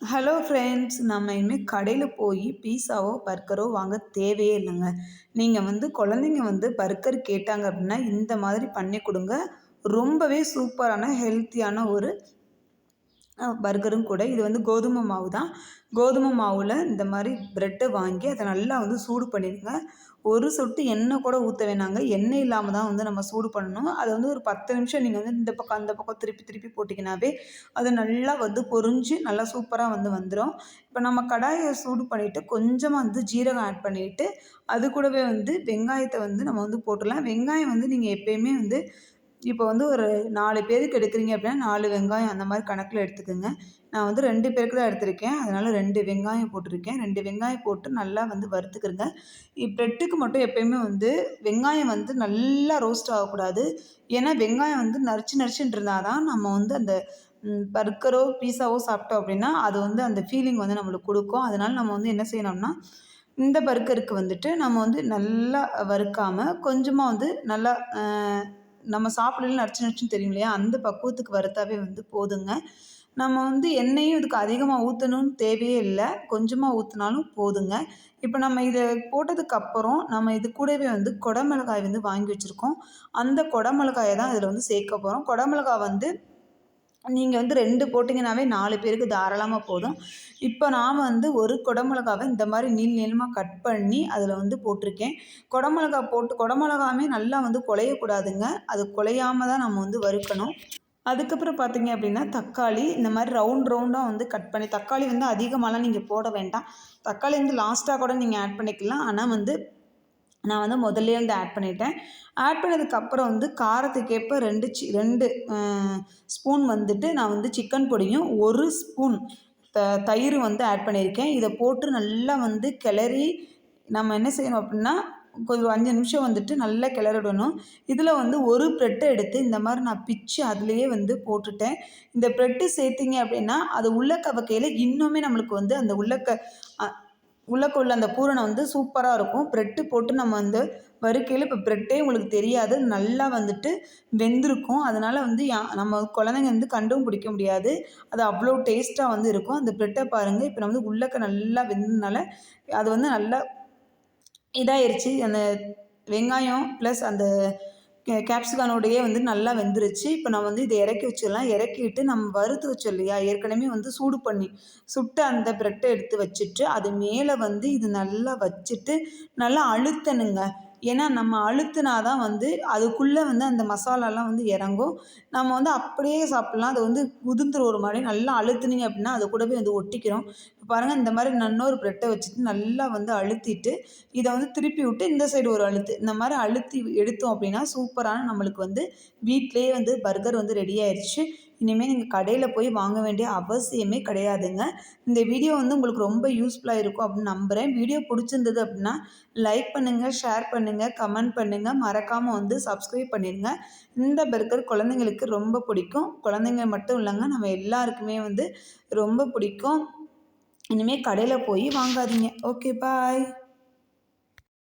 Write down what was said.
Hello friends நம்ம இனிமேல் கடையில் போய் பீஸாவோ பர்கரோ வாங்க தேவையே இல்லைங்க. நீங்கள் வந்து குழந்தைங்க வந்து பர்கர் கேட்டாங்க அப்படின்னா இந்த மாதிரி பண்ணி கொடுங்க. ரொம்பவே சூப்பரான ஹெல்த்தியான ஒரு பர்கரும் கூட. இது வந்து கோதுமை மாவு தான். கோதுமை மாவில் இந்த மாதிரி ப்ரெட்டை வாங்கி அதை நல்லா வந்து சூடு பண்ணிடுங்க ஒரு சொட்டு எண்ணெய் கூட ஊற்ற வேணாங்க. எண்ணெய் இல்லாமல் தான் வந்து நம்ம சூடு பண்ணணும். அதை வந்து ஒரு பத்து நிமிஷம் நீங்கள் வந்து இந்த பக்கம் அந்த பக்கம் திருப்பி திருப்பி போட்டிங்கனாவே அது நல்லா வந்து பொறிஞ்சு நல்லா சூப்பராக வந்து வந்துடும் இப்போ நம்ம கடாயை சூடு பண்ணிவிட்டு கொஞ்சமாக வந்து ஜீரகம் ஆட் பண்ணிவிட்டு அது கூடவே வந்து வெங்காயத்தை வந்து நம்ம வந்து போட்டுடலாம். வெங்காயம் வந்து நீங்கள் எப்போயுமே வந்து இப்போ வந்து ஒரு நாலு பேருக்கு எடுக்கிறீங்க அப்படின்னா நாலு வெங்காயம் அந்த மாதிரி கணக்கில் எடுத்துக்கோங்க. நான் வந்து ரெண்டு பேருக்கு தான் எடுத்திருக்கேன். அதனால் ரெண்டு வெங்காயம் போட்டிருக்கேன். ரெண்டு வெங்காயம் போட்டு நல்லா வந்து வறுத்துக்கிறங்க ப்ரெட்டுக்கு மட்டும் எப்போயுமே வந்து வெங்காயம் வந்து நல்லா ரோஸ்ட் ஆகக்கூடாது. ஏன்னா வெங்காயம் வந்து நரிச்சு நரிச்சுன்னு இருந்தால் தான் நம்ம வந்து அந்த பர்கரோ பீஸாவோ சாப்பிட்டோம் அப்படின்னா அது வந்து அந்த ஃபீலிங் வந்து நம்மளுக்கு கொடுக்கும். அதனால் நம்ம வந்து என்ன செய்யணும்னா இந்த பர்கருக்கு வந்துட்டு நம்ம வந்து நல்லா வறுக்காமல் கொஞ்சமாக வந்து நல்லா நம்ம சாப்பிடல நடிச்சு நடிச்சுன்னு தெரியும் இல்லையா? அந்த பக்குவத்துக்கு வரத்தாவே வந்து போதுங்க. நம்ம வந்து எண்ணெயும் இதுக்கு அதிகமாக ஊற்றணும்னு தேவையே இல்லை. கொஞ்சமாக ஊற்றினாலும் போதுங்க. இப்போ நம்ம இதை போட்டதுக்கப்புறம் நம்ம இது கூடவே வந்து குடமிளகாய் வந்து வாங்கி வச்சுருக்கோம். அந்த குடமிளகாயை தான் இதில் வந்து சேர்க்க போகிறோம் குடமிளகாய் வந்து நீங்கள் வந்து ரெண்டு போட்டிங்கனாவே நாலு பேருக்கு தாராளமாக போதும். இப்போ நான் வந்து ஒரு குடமிளகாவை இந்த மாதிரி நீள் நீளமாக கட் பண்ணி அதில் வந்து போட்டிருக்கேன். குடமிளகா போட்டு குடமிளகாமே நல்லா வந்து குலையக்கூடாதுங்க. அது குலையாமல் தான் நம்ம வந்து வறுக்கணும். அதுக்கப்புறம் பார்த்தீங்க அப்படின்னா தக்காளி இந்த மாதிரி ரவுண்ட் ரவுண்டாக வந்து கட் பண்ணி தக்காளி வந்து அதிகமாகலாம் நீங்கள் போட வேண்டாம். தக்காளி வந்து லாஸ்ட்டாக கூட நீங்கள் ஆட் பண்ணிக்கலாம். ஆனால் வந்து நான் வந்து முதல்லே வந்து ஆட் பண்ணிட்டேன். ஆட் பண்ணதுக்கப்புறம் வந்து காரத்துக்கேற்ப ரெண்டு சி ரெண்டு ஸ்பூன் வந்துட்டு நான் வந்து சிக்கன் பொடியும் ஒரு ஸ்பூன் த தயிர் வந்து ஆட் பண்ணியிருக்கேன். இதை போட்டு நல்லா வந்து கிளறி நம்ம என்ன செய்யணும் அப்படின்னா கொஞ்சம் அஞ்சு நிமிஷம் வந்துட்டு நல்லா கிளறிடணும். இதில் வந்து ஒரு ப்ரெட்டை எடுத்து இந்த மாதிரி நான் பிச்சு அதுலேயே வந்து போட்டுட்டேன். இந்த ப்ரெட்டு சேர்த்திங்க அப்படின்னா அது உள்ளக்க வகையில் இன்னுமே நம்மளுக்கு வந்து அந்த உள்ளக்க உள்ளக்க உள்ள அந்த பூரணம் வந்து சூப்பராக இருக்கும். ப்ரெட்டு போட்டு நம்ம வந்து வறுக்கையில் இப்போ ப்ரெட்டே உங்களுக்கு தெரியாது. நல்லா வந்துட்டு வெந்திருக்கும். அதனால் வந்து நம்ம குழந்தைங்க வந்து கண்டும் பிடிக்க முடியாது. அது அவ்வளோ டேஸ்ட்டாக வந்து இருக்கும். அந்த ப்ரெட்டை பாருங்கள் இப்போ நான் வந்து உள்ளக்க நல்லா வெந்ததுனால அது வந்து நல்லா இதாகிருச்சு அந்த வெங்காயம் ப்ளஸ் அந்த கேப்சிகானோடையே வந்து நல்லா வெந்துருச்சு. இப்போ நான் வந்து இதை இறக்கி வச்சிடலாம். இறக்கிட்டு நம்ம வறுத்து வச்சோம் இல்லையா? ஏற்கனவே வந்து சூடு பண்ணி சுட்டு அந்த ப்ரெட்டை எடுத்து வச்சுட்டு அது மேலே வந்து இது நல்லா வச்சுட்டு நல்லா அழுத்தணுங்க. ஏன்னா நம்ம அழுத்தினா தான் வந்து அதுக்குள்ளே வந்து அந்த மசாலாலாம் வந்து இறங்கும். நம்ம வந்து அப்படியே சாப்பிட்லாம். அது வந்து உதிர்ந்துரு ஒரு மாதிரி. நல்லா அழுத்துனீங்க அப்படின்னா அது கூடவே வந்து ஒட்டிக்கிறோம். பாருங்கள் இந்த மாதிரி நன்னொரு ப்ரெட்டை வச்சுட்டு நல்லா வந்து அழுத்திட்டு இதை வந்து திருப்பி விட்டு இந்த சைடு ஒரு அழுத்து. இந்த மாதிரி அழுத்தி எடுத்தோம் அப்படின்னா சூப்பரான நம்மளுக்கு வந்து வீட்டிலேயே வந்து பர்கர் வந்து ரெடி ஆயிடுச்சு இனிமேல் நீங்கள் கடையில் போய் வாங்க வேண்டிய அவசியமே கிடையாதுங்க. இந்த வீடியோ வந்து உங்களுக்கு ரொம்ப யூஸ்ஃபுல்லாக இருக்கும் அப்படின்னு நம்புகிறேன் வீடியோ பிடிச்சிருந்தது அப்படின்னா லைக் பண்ணுங்கள் ஷேர் பண்ணுங்கள் கமெண்ட் பண்ணுங்கள் மறக்காமல் வந்து சப்ஸ்கிரைப் பண்ணிடுங்க இந்த பர்கர் குழந்தைங்களுக்கு ரொம்ப பிடிக்கும். குழந்தைங்க மட்டும் இல்லைங்க நம்ம எல்லாருக்குமே வந்து ரொம்ப பிடிக்கும். இனிமேல் கடையில் போய் வாங்காதீங்க. Okay bye